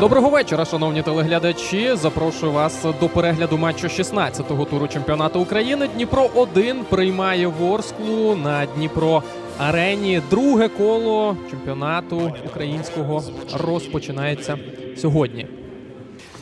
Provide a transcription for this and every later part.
Доброго вечора, шановні телеглядачі. Запрошую вас до перегляду матчу 16-го туру чемпіонату України. Дніпро 1 приймає Ворсклу на Дніпро арені. Друге коло чемпіонату українського розпочинається сьогодні.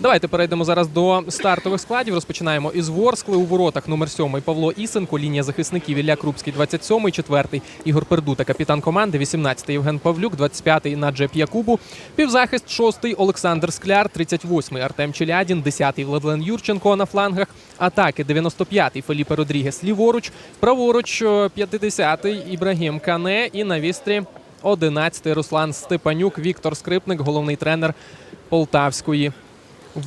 Давайте перейдемо зараз до стартових складів. Розпочинаємо із Ворскли у воротах. Номер 7 Павло Ісенко, лінія захисників Ілля Крупський, 27-й, 4-й Ігор Пердута, капітан команди, 18-й Євген Павлюк, 25-й Наджеп Якубу, півзахист 6-й Олександр Скляр, 38-й Артем Челядін, 10-й Владлен Юрченко на флангах. Атаки 95-й Феліпе Родрігес ліворуч, праворуч е, 50-й Ібрагім Кане і на вістрі 11-й Руслан Степанюк, Віктор Скрипник, головний тренер Полтавської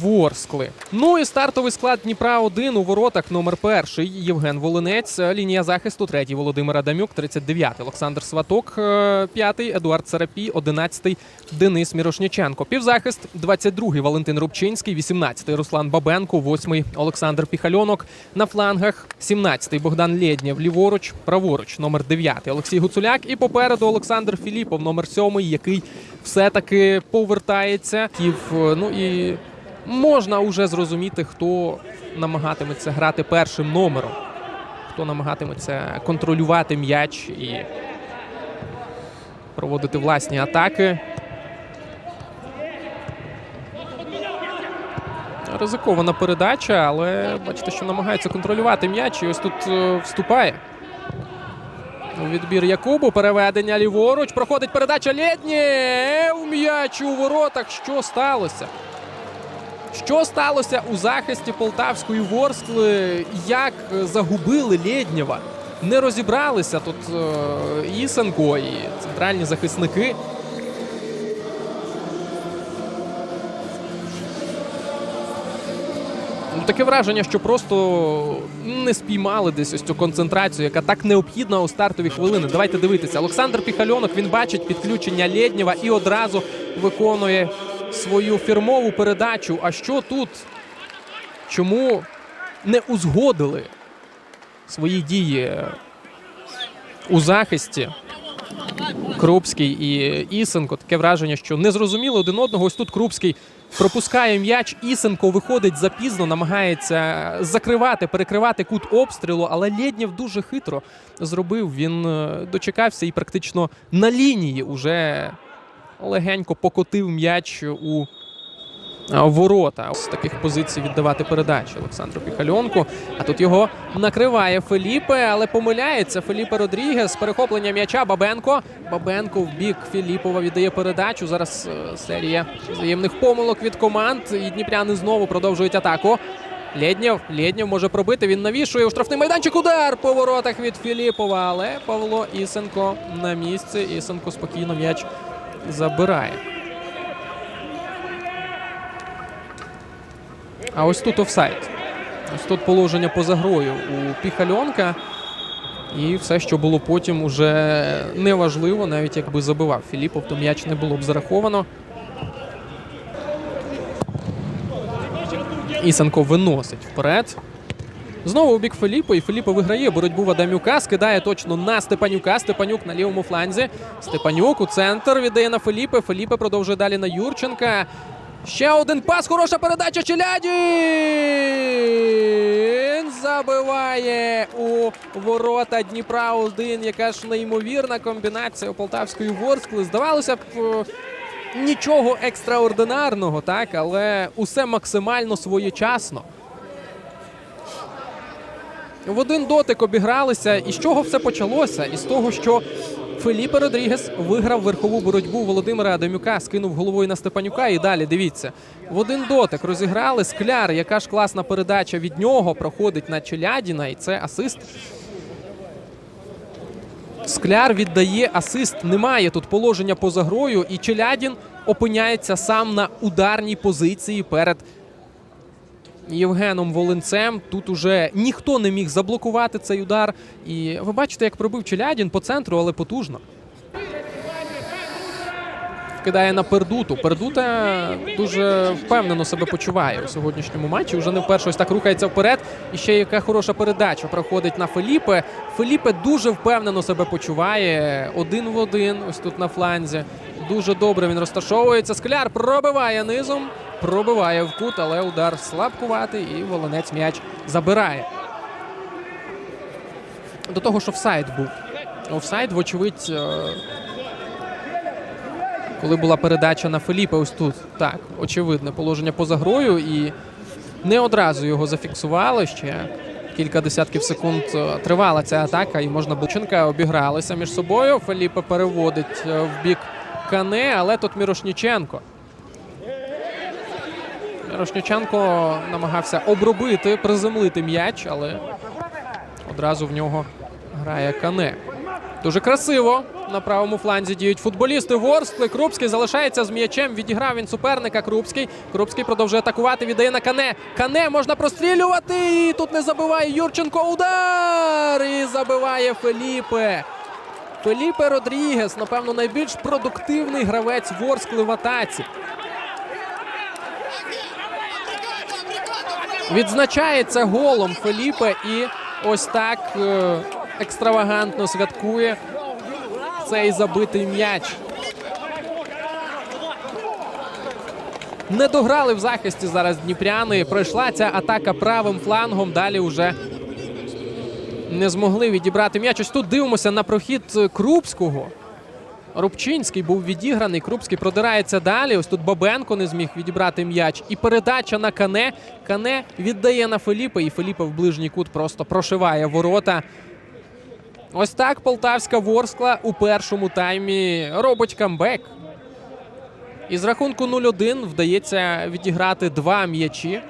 Ворскли. Ну і стартовий склад Дніпра 1 у воротах номер перший Євген Волинець. Лінія захисту третій Володимир Адамюк, 39-й Олександр Сваток, е, п'ятий Едуард Царапій, 11-й Денис Мірошніченко. Півзахист 22-й Валентин Рубчинський, 18-й Руслан Бабенко, 8-й Олександр Піхальонок. На флангах 17-й Богдан Лєднєв, ліворуч, праворуч, номер 9 Олексій Гуцуляк. І попереду Олександр Філіпов, номер 7 який все-таки повертається. Е, Ну і можна вже зрозуміти, хто намагатиметься грати першим номером, хто намагатиметься контролювати м'яч і проводити власні атаки. Ризикована передача, але бачите, що намагається контролювати м'яч. І ось тут е, вступає. У відбір Якубу. Переведення ліворуч. Проходить передача Лєднєв. М'яч у воротах. Що сталося? Що сталося у захисті Полтавської Ворскли? Як е, загубили Лєднєва? Не розібралися тут е, Ісенко і центральні захисники. Ну, Таке враження, що просто не спіймали десь ось цю концентрацію, яка так необхідна у стартові хвилини. Давайте дивитися. Олександр Піхальонок він бачить підключення Лєднєва і одразу виконує свою фірмову передачу. А що тут? Чому не узгодили свої дії у захисті? Крупський і Ісенко. Таке враження, що не зрозуміли один одного. Ось тут Крупський пропускає м'яч. Ісенко виходить запізно, намагається закривати, перекривати кут обстрілу, але Лєднєв дуже хитро зробив. Він е, дочекався і практично на лінії уже легенько покотив м'яч у ворота. З таких позицій віддавати передачі Олександру Піхальонку. А тут його накриває Феліпе, але помиляється Феліпе Родрігес. Перехоплення м'яча Бабенко. Бабенко в бік Філіпова віддає передачу. Зараз е, серія взаємних помилок від команд. І дніпряни знову продовжують атаку. Лєднєв, Лєднєв може пробити. Він навішує у штрафний майданчик. Удар по воротах від Філіпова. Але Павло Ісенко на місці. Ісенко спокійно м'яч забирає. А ось тут офсайд. Ось тут положення поза грою у Піхальонка. І все, що було потім, уже неважливо, навіть якби забивав Філіпов, то м'яч не було б зараховано. Ісенко виносить вперед. Знову у бік Феліпо, і Феліпо виграє боротьбу в Адамюка. Скидає точно на Степанюка. Степанюк на лівому фланзі. Степанюк у центр віддає на Феліпе. Феліпе продовжує далі на Юрченка. Ще один пас. Хороша передача. Челядін забиває у ворота Дніпра 1. Яка ж неймовірна комбінація у Полтавської Ворскли. Здавалося б. е, Нічого екстраординарного, так, але усе максимально своєчасно. В один дотик обігралися. І з чого все почалося? Із того, що Феліпе Родрігес виграв верхову боротьбу Володимира Адамюка, скинув головою на Степанюка. І далі дивіться. В один дотик розіграли скляр. Яка ж класна передача від нього проходить на Челядіна, і це асист. Скляр віддає асист. Немає тут положення поза грою, і Челядін опиняється сам на ударній позиції перед Євгеном Волинцем. Тут уже ніхто не міг заблокувати цей удар. І ви бачите, як пробив Челядін по центру, але потужно. Кидає на Пердуту. Пердута дуже впевнено себе почуває у сьогоднішньому матчі. Уже не вперше ось так рухається вперед. І ще яка хороша передача проходить на Феліпе. Феліпе дуже впевнено себе почуває. Один в один. Ось тут на фланзі. Дуже добре він розташовується. Скляр пробиває низом, пробиває в кут, але удар слабкуватий і волонець м'яч забирає. До того, що офсайд був. Офсайд, вочевидь, е, коли була передача на Феліпе, ось тут. Так, очевидне положення поза грою, і не одразу його зафіксували ще. Кілька десятків секунд е, тривала ця атака, і можна Бученка обігралися між собою. Феліпе переводить е, в бік Кане, але тут Мірошніченко. Мірошніченко намагався обробити, приземлити м'яч, але одразу в нього грає Кане. Дуже красиво на правому фланзі діють футболісти Ворскли. Крупський залишається з м'ячем. Відіграв він суперника. Крупський. Крупський продовжує атакувати. Віддає на Кане. Кане можна прострілювати. І тут не забиває Юрченко. Удар! І забиває Феліпе. Феліпе Родрігес, напевно, найбільш продуктивний гравець Ворскли в атаці. Відзначається голом Феліпе і ось так е, екстравагантно святкує цей забитий м'яч. Не дограли в захисті зараз дніпряни. Пройшла ця атака правим флангом. Далі вже не змогли відібрати м'яч. Ось тут дивимося на прохід Крупського. Рубчинський був відіграний. Крупський продирається далі. Ось тут Бабенко не зміг відібрати м'яч. І передача на Кане. Кане віддає на Феліпе. І Феліпе в ближній кут просто прошиває ворота. Ось так Полтавська Ворскла у першому таймі робить камбек. Із рахунку 0-1 вдається відіграти два м'ячі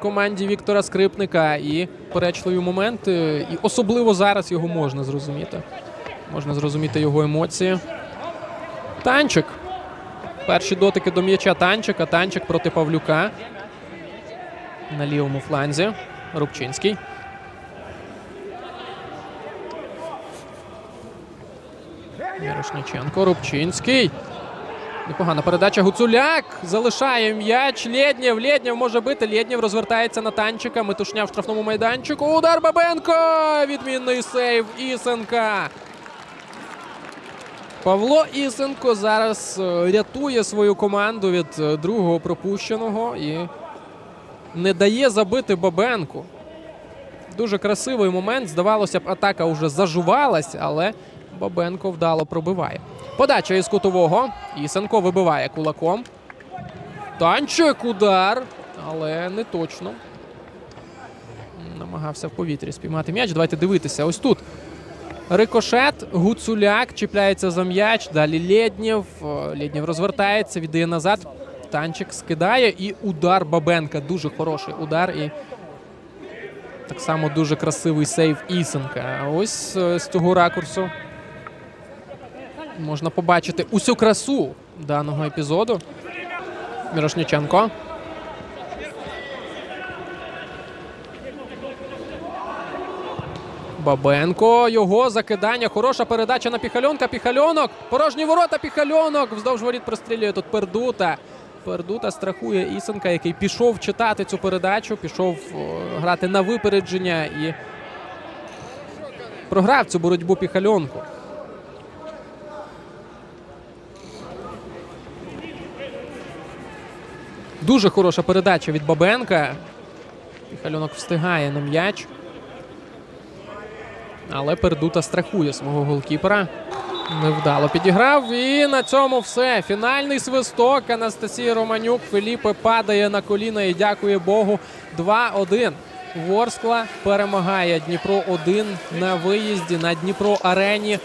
команді Віктора Скрипника. І перечливі моменти. І особливо зараз його можна зрозуміти. Можна зрозуміти його емоції. Танчик. Перші дотики до м'яча Танчика. Танчик проти Павлюка. На лівому фланзі. Рубчинський. Мірошниченко. Рубчинський. Непогана передача. Гуцуляк залишає м'яч. Лєднєв. Лєднєв може бити. Лєднєв розвертається на танчика. Метушня в штрафному майданчику. Удар Бабенко! Відмінний сейв Ісенка. Павло Ісенко зараз е, рятує свою команду від е, другого пропущеного і не дає забити Бабенку. Дуже красивий момент. Здавалося б, атака вже зажувалась, але Бабенко вдало пробиває. Подача із кутового. Ісенко вибиває кулаком. Танчик удар, але не точно. Намагався в повітрі спіймати м'яч. Давайте дивитися. Ось тут. Рикошет, Гуцуляк чіпляється за м'яч. Далі Лєднєв. Е, Лєднєв розвертається, віддає назад. Танчик скидає і удар Бабенка. Дуже хороший удар. І так само дуже красивий сейв Ісенка. Ось е, з цього ракурсу можна побачити усю красу даного епізоду. Мірошниченко. Бабенко. Його закидання. Хороша передача на Піхальонка. Піхальонок. Порожні ворота. Піхальонок. Вздовж воріт прострілює тут Пердута. Пердута страхує Ісенка, який пішов читати цю передачу, пішов грати на випередження і програв цю боротьбу Піхальонку. Дуже хороша передача від Бабенка. Піхальонок встигає на м'яч. Але Пердута страхує свого голкіпера. Невдало підіграв. І на цьому все. Фінальний свисток. Анастасія Романюк. Феліпе падає на коліна і дякує Богу. 2-1. Ворскла перемагає Дніпро 1 на виїзді на Дніпро Арені.